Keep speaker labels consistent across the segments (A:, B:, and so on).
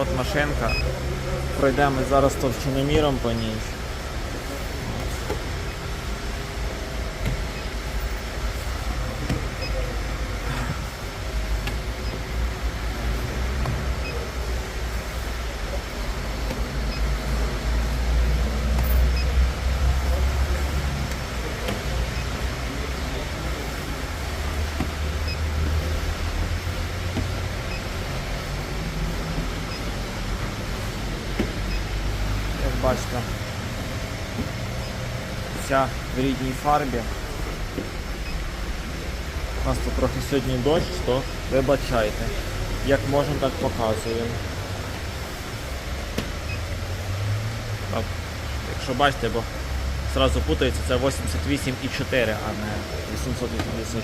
A: От машинка. Пройдемо зараз товщиноміром по ній. Бачите, вся в рідній фарбі. У нас тут трохи сьогодні дощ, то вибачайте. Як можемо, так показуємо. Так, якщо бачите, бо зразу путається, це 88,4, а не 884.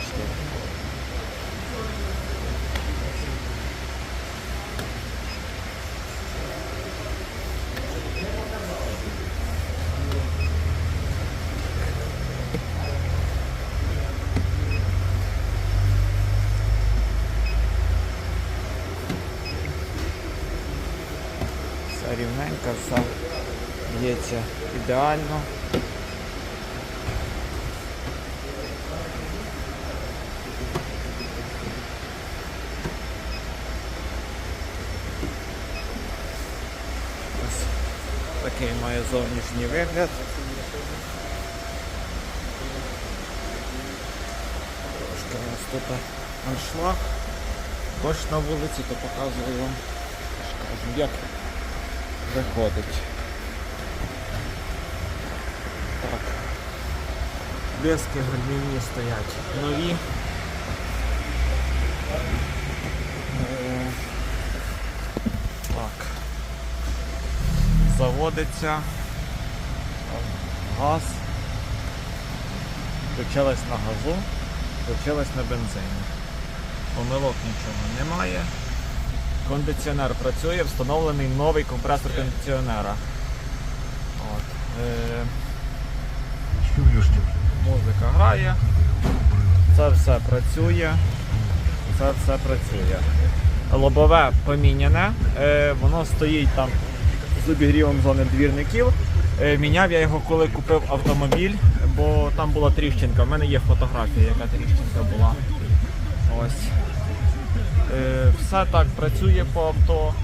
A: Все рівненько, все б'ється ідеально. Ось такий має зовнішній вигляд. Трошки у нас тут аншлаг. Дощ на вулиці, то показую вам, скажу, як виходить. Так. Диски гальмівні стоять нові. Так. Заводиться. Газ. Включилась на газу, включилась на бензині. Помилок нічого немає. Кондиціонер працює, встановлений новий компресор кондиціонера. От. Е, музика грає. Це все працює. Це все працює. Лобове поміняне. Е, воно стоїть там з обігрівом зони двірників. Е, міняв я його, коли купив автомобіль, бо там була тріщинка. В мене є фотографія, яка тріщинка була. Ось. Е, все так працює по авто.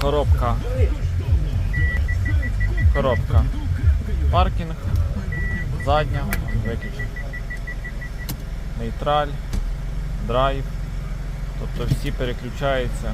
A: Коробка. Коробка. Паркінг. Задня. Виключно. Нейтраль. Драйв. Тобто всі переключаються.